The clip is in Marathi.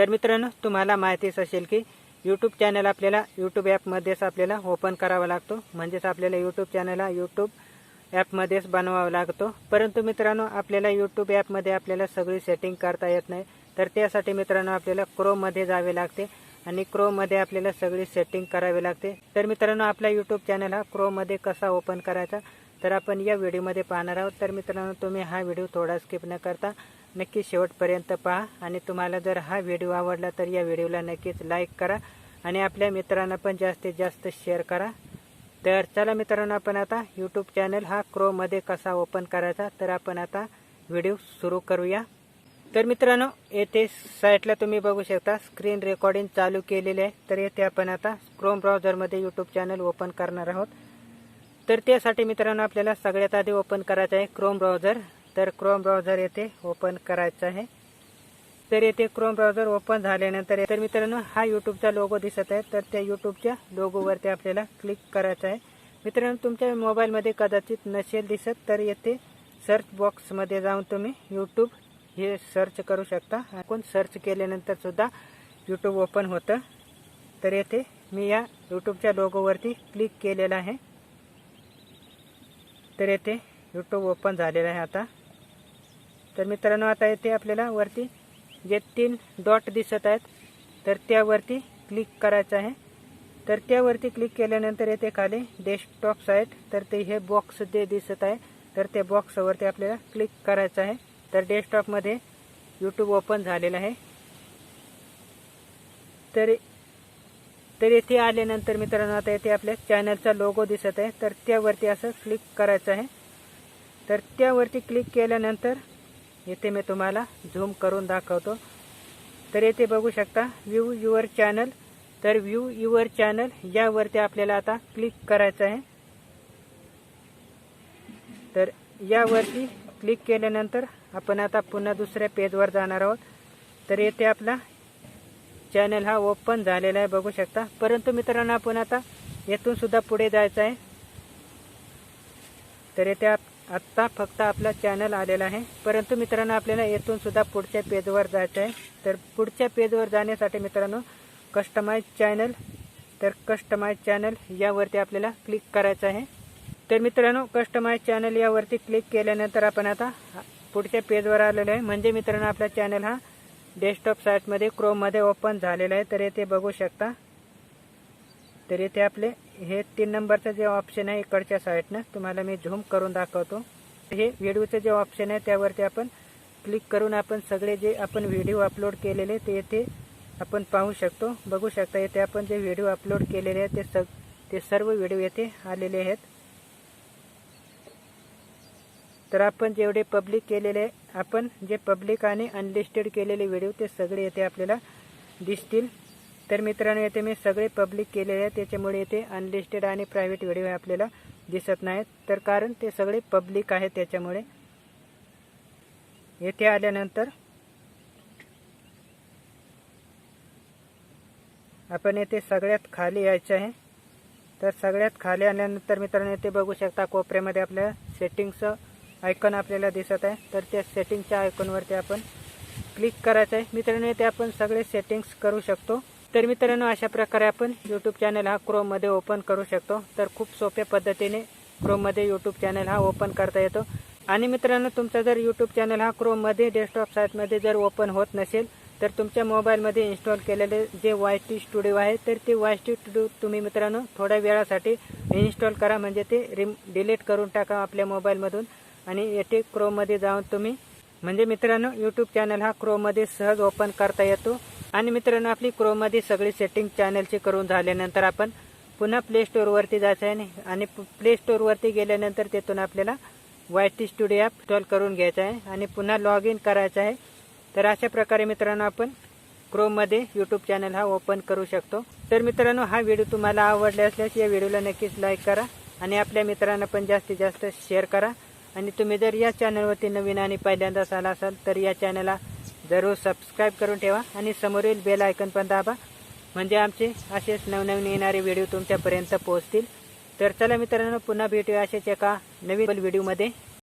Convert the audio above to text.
तर मित्रांनो तुम्हाला माहितीच असेल की यूट्यूब चॅनल आपल्याला यूट्यूब ॲपमध्येच आपल्याला ओपन करावा लागतो. म्हणजेच आपल्याला यूट्यूब चॅनलला यूट्यूब ॲपमध्येच बनवावा लागतो. परंतु मित्रांनो आपल्याला यूट्यूब ॲपमध्ये आपल्याला सगळी सेटिंग करता येत नाही. तर त्यासाठी मित्रांनो आपल्याला क्रोममध्ये जावे लागते आणि क्रोममध्ये आपल्याला सगळी सेटिंग करावी लागते. तर मित्रांनो आपला यूट्यूब चॅनल हा क्रोममध्ये कसा ओपन करायचा? तर आपण या व्हिडिओमध्ये पाहणार आहोत. तर मित्रांनो तुम्ही हा व्हिडिओ थोडा स्किप न करता नक्की शेवटपर्यंत पहा. आणि तुम्हाला जर हा व्हिडिओ आवडला तर या व्हिडिओला नक्कीच लाईक करा. आणि आपल्या मित्रांना पण जास्तीत जास्त शेअर करा. तर चला मित्रांनो आपण आता यूट्यूब चॅनल हा क्रोममध्ये कसा ओपन करायचा तर आपण आता व्हिडिओ सुरू करूया. तर मित्रांनो येथे साईटला तुम्ही बघू शकता स्क्रीन रेकॉर्डिंग चालू केलेली आहे. तर येथे आपण आता क्रोम ब्राउझरमध्ये यूट्यूब चॅनल ओपन करणार आहोत. तर त्यासाठी मित्रांनो आपल्याला सगळ्यात आधी ओपन करायचं आहे क्रोम ब्राउझर तर क्रोम ब्राउझर येथे ओपन करायचं आहे. तर येथे क्रोम ब्राउझर ओपन झाल्यानंतर तर मित्रांनो हा यूट्यूबचा लोगो दिसत आहे. तर त्या यूट्यूबच्या लोगोवरती आपल्याला क्लिक करायचं आहे. मित्रांनो तुमच्या मोबाईलमध्ये कदाचित नसेल दिसत तर येथे सर्च बॉक्समध्ये जाऊन तुम्ही यूट्यूब हे सर्च करू शकता. आपण सर्च केल्यानंतर सुद्धा यूट्यूब ओपन होतं. तर येथे मी या यूट्यूबच्या लोगोवरती क्लिक केलेलं आहे. तर येथे यूट्यूब ओपन झालेलं आहे आता. तर मित्रांनो आता येथे आपल्याला वरती जे तीन डॉट दिसत आहेत तर त्यावरती क्लिक करायचं आहे. तर त्यावरती क्लिक केल्यानंतर येथे खाली डेस्कटॉप साईट तर ते हे बॉक्स जे दिसत आहे तर त्या बॉक्सवरती आपल्याला क्लिक करायचं आहे. तर डेस्कटॉपमध्ये यूट्यूब ओपन झालेलं आहे. तर तर येथे आल्यानंतर मित्रांनो आता येथे आपल्या चॅनलचा लोगो दिसत आहे तर त्यावरती असं क्लिक करायचं आहे. तर त्यावरती क्लिक केल्यानंतर येथे मी तुम्हाला झूम करून दाखवतो. तर येथे बघू शकता व्ह्यू युअर चॅनल तर व्ह्यू युअर चॅनल यावरती आपल्याला आता क्लिक करायचं आहे. तर यावरती क्लिक केल्यानंतर आपण आता पुन्हा दुसऱ्या पेजवर जाणार आहोत. तर येथे आपला चॅनल हा ओपन झालेला आहे बघू शकता. परंतु मित्रांनो आपण आता येथून सुद्धा पुढे जायचं आहे. तर येथे आत्ता फक्त आपला चॅनल आलेला आहे. परंतु मित्रांनो आपल्याला येथून सुद्धा पुढच्या पेजवर जायचं आहे तर पुढच्या पेजवर जाण्यासाठी मित्रांनो कस्टमाइज चॅनल तर कस्टमाइज चॅनल यावरती आपल्याला क्लिक करायचं आहे. तर मित्रांनो कस्टमाइज चॅनल यावरती क्लिक केल्यानंतर आपण आता पुढच्या पेजवर आलेलो आहे. म्हणजे मित्रांनो आपला चॅनल हा डेस्कटॉप साईटमध्ये क्रोममध्ये ओपन झालेला आहे. तर येथे बघू शकता. तर येथे आपले हे तीन नंबरचं जे ऑप्शन आहे इकडच्या साईडनं तुम्हाला मी झूम करून दाखवतो. हे व्हिडिओचं जे ऑप्शन आहे त्यावरती आपण क्लिक करून आपण सगळे जे आपण व्हिडिओ अपलोड केलेले ते येथे आपण पाहू शकतो. बघू शकता येथे आपण जे व्हिडिओ अपलोड केलेले आहेत ते सग ते सर्व व्हिडिओ येथे आलेले आहेत. तर आपण जेवढे पब्लिक केलेले आपण जे पब्लिक आणि अनलिस्टेड केलेले व्हिडिओ ते सगळे येथे आपल्याला दिसतील. तर मित्रांनो येथे मी सगळे पब्लिक केलेले आहेत. त्याच्यामुळे येथे अनलिस्टेड आणि प्रायव्हेट व्हिडिओ आपल्याला दिसत नाहीत. तर कारण ते सगळे पब्लिक आहेत त्याच्यामुळे. येथे आल्यानंतर आपण येथे सगळ्यात खाली यायचं आहे. तर सगळ्यात खाली आल्यानंतर मित्रांनो येथे बघू शकता कोपऱ्यामध्ये आपल्या सेटिंगचं आयकॉन आपल्याला दिसत आहे. तर त्या सेटिंगच्या आयकॉनवरती आपण क्लिक करायचं आहे. मित्रांनो येथे आपण सगळे सेटिंग्स करू शकतो. तर मित्रांनो अशा प्रकारे आपण यूट्यूब चॅनल हा क्रोममध्ये ओपन करू शकतो. तर खूप सोप्या पद्धतीने क्रोममध्ये यूट्यूब चॅनल हा ओपन करता येतो. आणि मित्रांनो तुमचा जर यूट्यूब चॅनल हा क्रोममध्ये डेस्कटॉप साईटमध्ये जर ओपन होत नसेल तर तुमच्या मोबाईलमध्ये इन्स्टॉल केलेले जे वाय टी स्टुडिओ आहे तर ते वाय टी स्टुडिओ तुम्ही मित्रांनो थोड्या वेळासाठी इन्स्टॉल करा. म्हणजे ते रिम डिलीट करून टाका आपल्या मोबाईलमधून आणि येथे क्रोममध्ये जाऊन तुम्ही म्हणजे मित्रांनो यूट्यूब चॅनल हा क्रोममध्ये सहज ओपन करता येतो. आणि मित्रांनो आपली क्रोममध्ये सगळी सेटिंग चॅनलची करून झाल्यानंतर आपण पुन्हा प्ले स्टोअरवरती जायचं आहे आणि प्ले स्टोअरवरती गेल्यानंतर तिथून आपल्याला Y T studio app install करून घ्यायचा आहे आणि पुन्हा लॉग इन करायचं आहे. तर अशा प्रकारे मित्रांनो आपण क्रोममध्ये यूट्यूब चॅनल हा ओपन करू शकतो. तर मित्रांनो हा व्हिडिओ तुम्हाला आवडला असल्यास या व्हिडिओला नक्कीच लाईक करा आणि आपल्या मित्रांना पण जास्तीत जास्त शेअर करा. आणि तुम्ही जर या चॅनलवरती नवीन आणि पहिल्यांदाच आला असाल तर या चॅनलला जरूर सबस्क्राईब करून ठेवा आणि समोरील बेल आयकन पण दाबा. म्हणजे आमचे असेच नवनवीन येणारे व्हिडिओ तुमच्यापर्यंत पोहोचतील. तर चला मित्रांनो पुन्हा भेटूया असेच एका नवीन व्हिडिओमध्ये